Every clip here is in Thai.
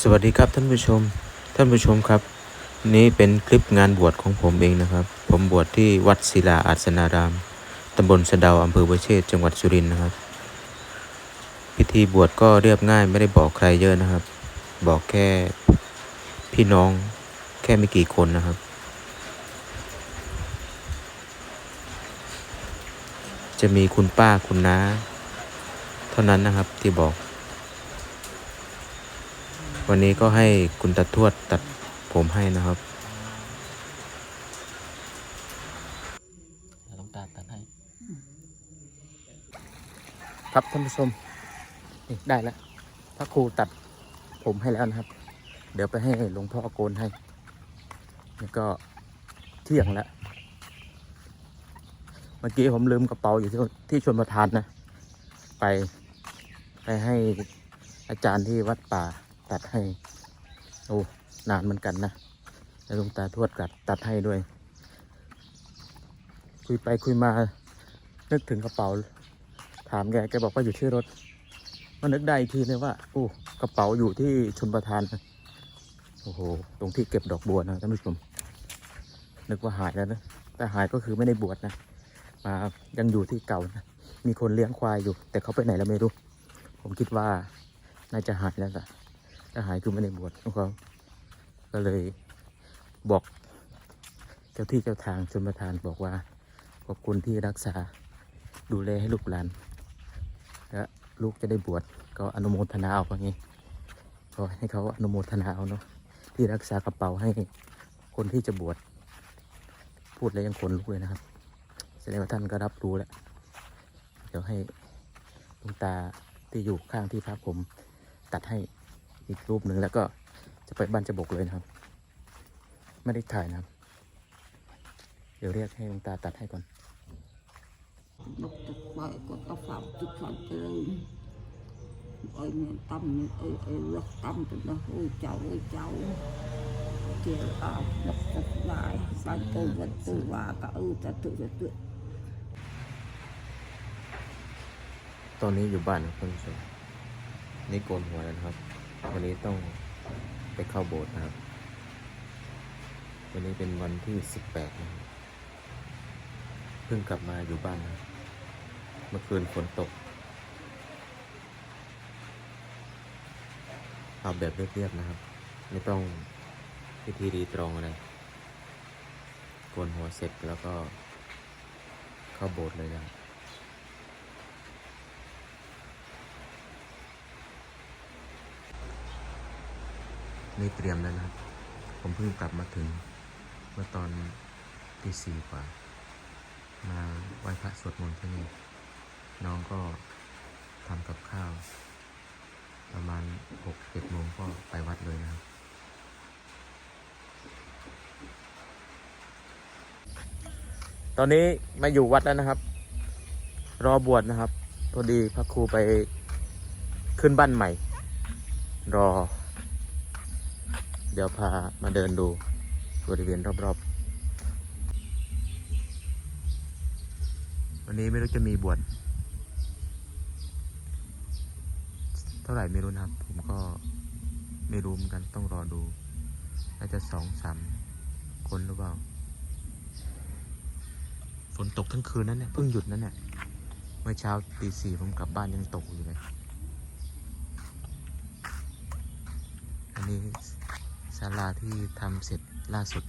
สวัสดีครับท่านผู้ชม ท่านผู้ชมครับ นี่เป็นคลิปงานบวชของผมเองนะครับ ผมบวชที่วัดศิลาอาสนารามตำบลสะดาวอำเภอวเชษจังหวัดสุรินทร์นะครับ พิธีบวชก็เรียบง่ายไม่ได้บอกใครเยอะนะครับ บอกแค่พี่น้องแค่ไม่กี่คนนะครับ จะมีคุณป้าคุณน้า เท่านั้นนะครับที่บอก วันนี้ก็ให้คุณตาทวดตัดผมให้นะครับหลวงตาตัดให้ ครับท่านผู้ชมนี่ได้แล้วพระครูตัดผมให้แล้วนะครับ เดี๋ยวไปให้หลวงพ่อโกนให้แล้วก็เที่ยงแล้ว เมื่อกี้ผมลืมกระเป๋าอยู่ที่ที่ชนประทานนะ ไป ไปให้อาจารย์ที่วัดป่า ตัดให้ โอ้นานเหมือนกันนะแล้วหลวงตาทวดกัดตัดให้ด้วย คุยไปคุยมา นึกถึงกระเป๋า ถามแกแกบอกว่าอยู่ที่รถมานึกได้อีกทีเลยว่าโอ้กระเป๋าอยู่ที่ชนประทานโอ้โหตรงที่เก็บดอกบัวนะท่านผู้ชมนึกว่าหายแล้วนะแต่หายก็คือไม่ได้บวชนะมายังอยู่ที่เก่านะมีคนเลี้ยงควายอยู่ แต่เขาไปไหนแล้วไม่รู้ ผมคิดว่าน่าจะหายแล้วละ ถ้าหายคือไม่ได้บวชของเขาก็เลยบอกเจ้าที่เจ้าทางชนประทานบอกว่า ขอบคุณที่รักษาดูแลให้ลูกหลานและลูกจะได้บวชก็อนุโมทนาเอาอย่างนี้ก็ให้เขาอนุโมทนาเอาเนาะที่รักษากระเป๋าให้คนที่จะบวชพูดแล้วยังขนลุกเลยนะครับแสดงว่าท่านก็รับรู้แล้ว เดี๋ยวให้หลวงตาที่อยู่ข้างที่พักผมตัดให้ อีกรูปหนึ่งแล้วก็จะไปบ้านจะบกเลยนะครับ ไม่ได้ถ่ายนะครับ เดี๋ยวเรียกให้หลวงตาตัดให้ก่อน đục tục bởi của các phạm tục phạm tư ơi miền tâm ơi ơi lắc tâm tụi nó ôi cháu ôi cháu chiều à đục tục lại ban tư vật tư và cả ư ta tự tự tự ตอนนี้อยู่บ้านครับท่านผู้ชมนี่โกนหัวแล้วนะครับ วันนี้ต้องไปเข้าโบสถ์นะครับ วันนี้เป็นวันที่สิบแปดเพิ่งกลับมาอยู่บ้านนะเมื่อคืนฝนตก เอาแบบเรียบๆนะครับ ไม่ต้องพิธีรีตรองอะไรโกนหัวเสร็จแล้วก็เข้าโบสถ์เลยนะครับ นี่เตรียมแล้วนะครับ ผมเพิ่งกลับมาถึงเมื่อตอนตีสี่กว่า มาไหว้พระสวดมนต์ที่นี่ น้องก็ทำกับข้าว ประมาณหกเจ็ดโมงก็ไปวัดเลยนะครับตอนนี้มาอยู่วัดแล้วนะครับ รอบวชนะครับ พอดีพระครูไปขึ้นบ้านใหม่ รอ เดี๋ยวพามาเดินดูบริเวณรอบๆ วันนี้ไม่รู้จะมีบวชเท่าไหร่ไม่รู้นะครับ ผมก็ไม่รู้เหมือนกันต้องรอดูน่าจะสองสามคนหรือเปล่า ฝนตกทั้งคืนนั้นเนี่ยเพิ่งหยุดนั้นเนี่ยเมื่อเช้าตีสี่ผมกลับบ้านยังตกอยู่เลย อันนี้าลาที่ทำเสร็จล่าสุด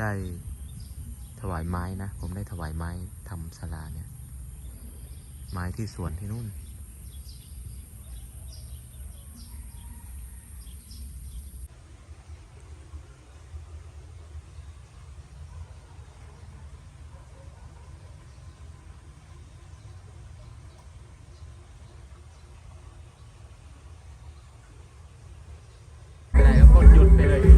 ได้ถวายไม้นะ ผมได้ถวายไม้ทำศาลาเนี่ย ไม้ที่สวนที่นู่น กดหยุดไปเลย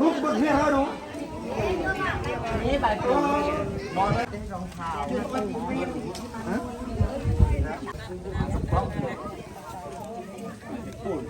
ลูกบึกเมียเขาหนูนี่ใบปูนอนไป็นรองเท้าปูน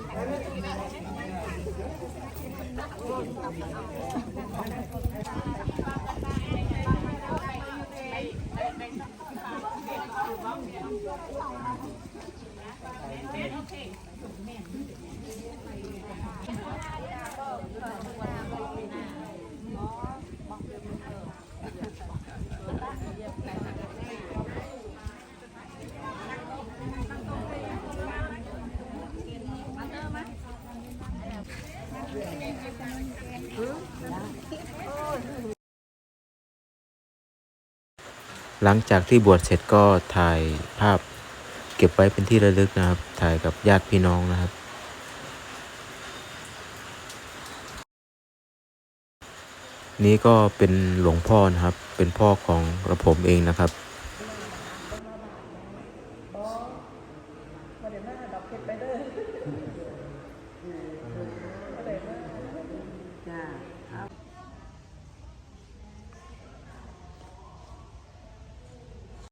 หลังจากที่บวชเสร็จก็ถ่ายภาพเก็บไว้เป็นที่ระลึกนะครับ ถ่ายกับญาติพี่น้องนะครับ นี้ก็เป็นหลวงพ่อนะครับ เป็นพ่อของกระผมเองนะครับจ้า